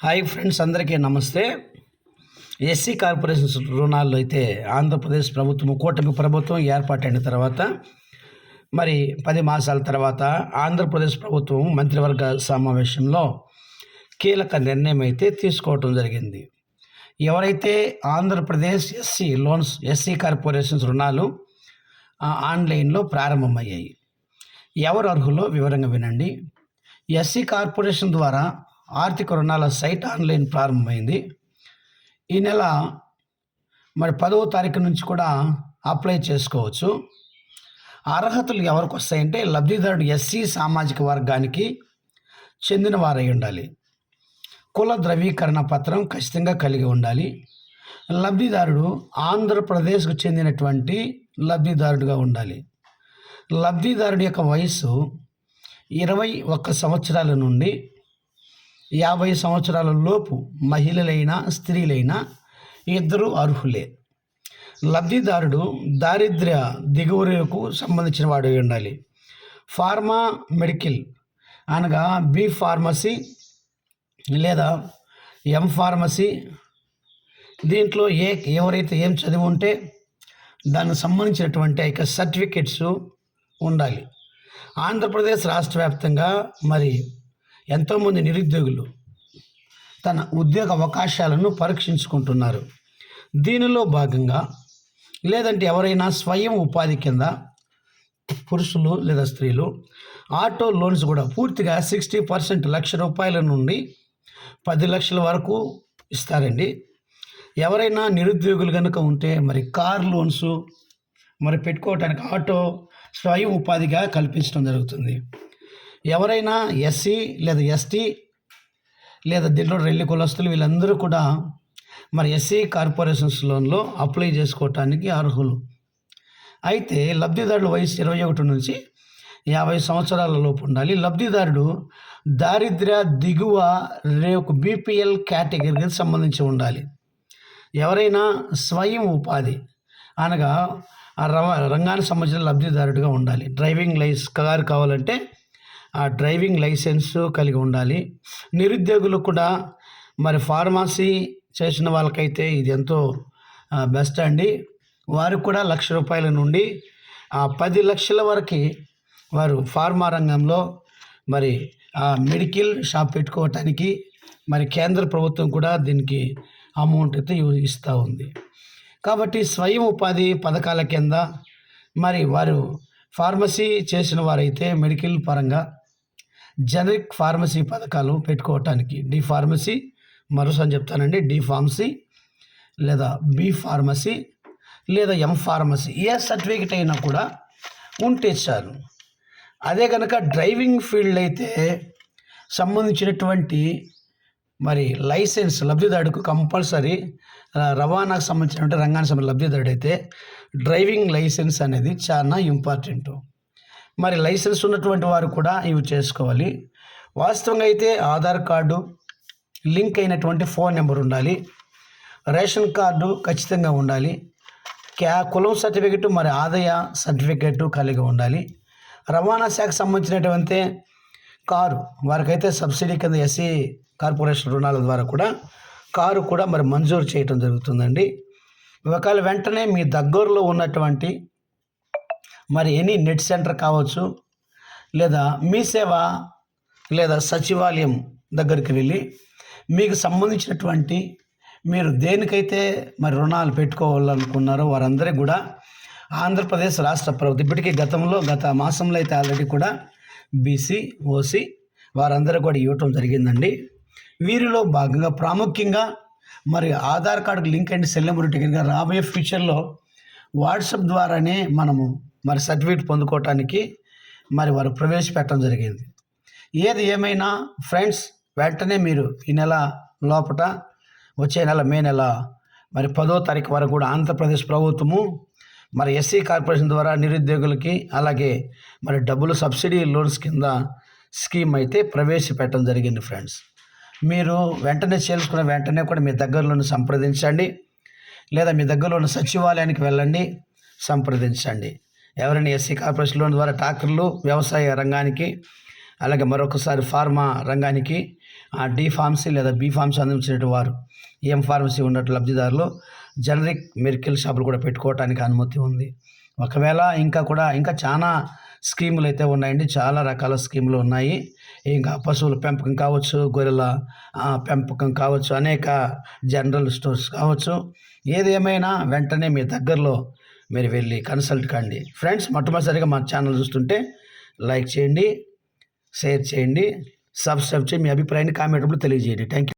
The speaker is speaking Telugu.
హాయ్ ఫ్రెండ్స్ అందరికీ నమస్తే. ఎస్సీ కార్పొరేషన్స్ రుణాల్లో అయితే ఆంధ్రప్రదేశ్ ప్రభుత్వం కూటమి ప్రభుత్వం ఏర్పాటైన తర్వాత మరి పది మాసాల తర్వాత ఆంధ్రప్రదేశ్ ప్రభుత్వం మంత్రివర్గ సమావేశంలో కీలక నిర్ణయం అయితే తీసుకోవటం జరిగింది. ఎవరైతే Andhra Pradesh SC loans SC corporations రుణాలు ఆన్లైన్లో ప్రారంభమయ్యాయి. ఎవరు అర్హులో? వివరంగా వినండి. ఎస్సీ కార్పొరేషన్ ద్వారా ఆర్థిక రుణాల సైట్ ఆన్లైన్ ప్రారంభమైంది. ఈ నెల మరి పదవ తారీఖు నుంచి కూడా అప్లై చేసుకోవచ్చు. అర్హతలు ఎవరికి వస్తాయంటే లబ్ధిదారుడు ఎస్సీ సామాజిక వర్గానికి చెందిన వారై ఉండాలి. కుల ద్రవీకరణ పత్రం ఖచ్చితంగా కలిగి ఉండాలి. లబ్ధిదారుడు ఆంధ్రప్రదేశ్కు చెందినటువంటి లబ్ధిదారుడుగా ఉండాలి. లబ్ధిదారుడి యొక్క వయస్సు ఇరవై ఒక్క సంవత్సరాల నుండి యాభై సంవత్సరాల లోపు మహిళలైనా స్త్రీలైనా ఇద్దరు అర్హులే. లబ్ధిదారుడు దారిద్ర్య దిగువరకు సంబంధించిన వాడు ఉండాలి. ఫార్మా మెడికల్ అనగా బి ఫార్మసీ లేదా ఎం ఫార్మసీ. దీంట్లో ఏ ఎవరైతే ఏం చదివి ఉంటే దానికి సంబంధించినటువంటి ఆ యొక్క సర్టిఫికెట్స్ ఉండాలి. ఆంధ్రప్రదేశ్ రాష్ట్ర వ్యాప్తంగా మరి ఎంతోమంది నిరుద్యోగులు తన ఉద్యోగ అవకాశాలను పరీక్షించుకుంటున్నారు. దీనిలో భాగంగా లేదంటే ఎవరైనా స్వయం ఉపాధి కింద పురుషులు లేదా స్త్రీలు ఆటో లోన్స్ కూడా పూర్తిగా సిక్స్టీ పర్సెంట్ లక్ష రూపాయల నుండి పది లక్షల వరకు ఇస్తారండి. ఎవరైనా నిరుద్యోగులు కనుక ఉంటే మరి కార్ లోన్స్ మరి పెట్టుకోవటానికి ఆటో స్వయం ఉపాధిగా కల్పించడం జరుగుతుంది. ఎవరైనా ఎస్సీ లేదా ఎస్టీ లేదా దీంట్లో రెల్లి కులస్తులు వీళ్ళందరూ కూడా మరి ఎస్సీ కార్పొరేషన్స్ లోన్లో అప్లై చేసుకోవటానికి అర్హులు. అయితే లబ్ధిదారుల వయసు ఇరవై ఒకటి నుంచి యాభై సంవత్సరాల లోపు ఉండాలి. లబ్ధిదారుడు దారిద్ర్య దిగువ రేపు బీపీఎల్ కేటగిరీకి సంబంధించి ఉండాలి. ఎవరైనా స్వయం ఉపాధి అనగా ఆ రంగానికి సంబంధించిన లబ్ధిదారుడిగా ఉండాలి. డ్రైవింగ్ లైస్ కారు కావాలంటే డ్రైవింగ్ లైసెన్స్ కలిగి ఉండాలి. నిరుద్యోగులు కూడా మరి ఫార్మసీ చేసిన వాళ్ళకైతే ఇది ఎంతో బెస్ట్ అండి. వారికి కూడా లక్ష రూపాయల నుండి ఆ పది లక్షల వరకు వారు ఫార్మా రంగంలో మరి మెడికల్ షాప్ పెట్టుకోవటానికి మరి కేంద్ర ప్రభుత్వం కూడా దీనికి అమౌంట్ అయితే ఇవ్- ఇస్తూ ఉంది. కాబట్టి స్వయం ఉపాధి పథకాల కింద మరి వారు ఫార్మసీ చేసిన వారైతే మెడికల్ పరంగా జనరిక్ ఫార్మసీ పథకాలు పెట్టుకోవటానికి. డి ఫార్మసీ మరోసారి చెప్తానండి డి ఫార్మసీ లేదా బి ఫార్మసీ లేదా ఎం ఫార్మసీ ఏ సర్టిఫికేట్ అయినా కూడా ఉంటే చాలు. అదే కనుక డ్రైవింగ్ ఫీల్డ్ అయితే సంబంధించినటువంటి మరి లైసెన్స్ లబ్ధిదారుడికి కంపల్సరీ రవాణాకు సంబంధించినటువంటి రంగానికి సంబంధించిన లబ్ధిదారుడు అయితే డ్రైవింగ్ లైసెన్స్ అనేది చాలా ఇంపార్టెంట్. మరి లైసెన్స్ ఉన్నటువంటి వారు కూడా ఇవి చేసుకోవాలి. వాస్తవంగా అయితే ఆధార్ కార్డు లింక్ అయినటువంటి ఫోన్ నెంబర్ ఉండాలి. రేషన్ కార్డు ఖచ్చితంగా ఉండాలి. క్యా కులం సర్టిఫికెట్ మరి ఆదాయ సర్టిఫికెట్ కలిగి ఉండాలి. రవాణా శాఖకు సంబంధించినటువంటి కారు వారికైతే సబ్సిడీ కింద ఎస్సీ కార్పొరేషన్ రుణాల ద్వారా కూడా కారు కూడా మరి మంజూరు చేయటం జరుగుతుందండి. ఒకవేళ వెంటనే మీ దగ్గరలో ఉన్నటువంటి మరి ఎనీ నెట్ సెంటర్ కావచ్చు లేదా మీ సేవ లేదా సచివాలయం దగ్గరికి వెళ్ళి మీకు సంబంధించినటువంటి మీరు దేనికైతే మరి రుణాలు పెట్టుకోవాలనుకున్నారో వారందరికీ కూడా ఆంధ్రప్రదేశ్ రాష్ట్ర ప్రభుత్వం ఇప్పటికీ గతంలో గత మాసంలో అయితే ఆల్రెడీ కూడా బీసీ ఓసీ వారందరూ కూడా ఇవ్వటం జరిగిందండి. వీరిలో భాగంగా ప్రాముఖ్యంగా మరి ఆధార్ కార్డుకు లింక్ అండ్ సెల్ నెంబర్ రాబోయే ఫ్యూచర్లో వాట్సాప్ ద్వారానే మనము మరి సర్టిఫికేట్ పొందుకోవటానికి మరి వారు ప్రవేశపెట్టడం జరిగింది. ఏది ఏమైనా ఫ్రెండ్స్ వెంటనే మీరు ఈ నెల లోపట వచ్చే నెల మే నెల మరి పదో తారీఖు వరకు కూడా ఆంధ్రప్రదేశ్ ప్రభుత్వము మరి ఎస్సీ కార్పొరేషన్ ద్వారా నిరుద్యోగులకి అలాగే మరి డబ్బులు సబ్సిడీ లోన్స్ కింద స్కీమ్ అయితే ప్రవేశపెట్టడం జరిగింది ఫ్రెండ్స్. మీరు వెంటనే చేసుకున్న వెంటనే కూడా మీ దగ్గరలోని సంప్రదించండి. లేదా మీ దగ్గరలో ఉన్న సచివాలయానికి వెళ్ళండి సంప్రదించండి. ఎవరైనా ఎస్సీ కార్పొరేషన్ లోన్ ద్వారా ట్రాక్టర్లు వ్యవసాయ రంగానికి అలాగే మరొకసారి ఫార్మా రంగానికి డి ఫార్మసీ లేదా బి ఫార్మసీ అందించినట్టు వారు ఏం ఫార్మసీ ఉన్నట్టు లబ్ధిదారులు జనరిక్ మెడికల్ షాపులు కూడా పెట్టుకోవడానికి అనుమతి ఉంది. ఒకవేళ ఇంకా కూడా ఇంకా చాలా స్కీములు అయితే ఉన్నాయండి. చాలా రకాల స్కీములు ఉన్నాయి. ఇంకా పశువుల పెంపకం కావచ్చు గొర్రెల పెంపకం కావచ్చు అనేక జనరల్ స్టోర్స్ కావచ్చు. ఏదేమైనా వెంటనే మీ దగ్గరలో మీరు వెళ్ళి కన్సల్ట్ కండి. ఫ్రెండ్స్ మొట్టమొదటిసారిగా మా ఛానల్ చూస్తుంటే లైక్ చేయండి షేర్ చేయండి సబ్స్క్రైబ్ చేయండి. మీ అభిప్రాయాన్ని కామెంట్ తెలియజేయండి. Thank you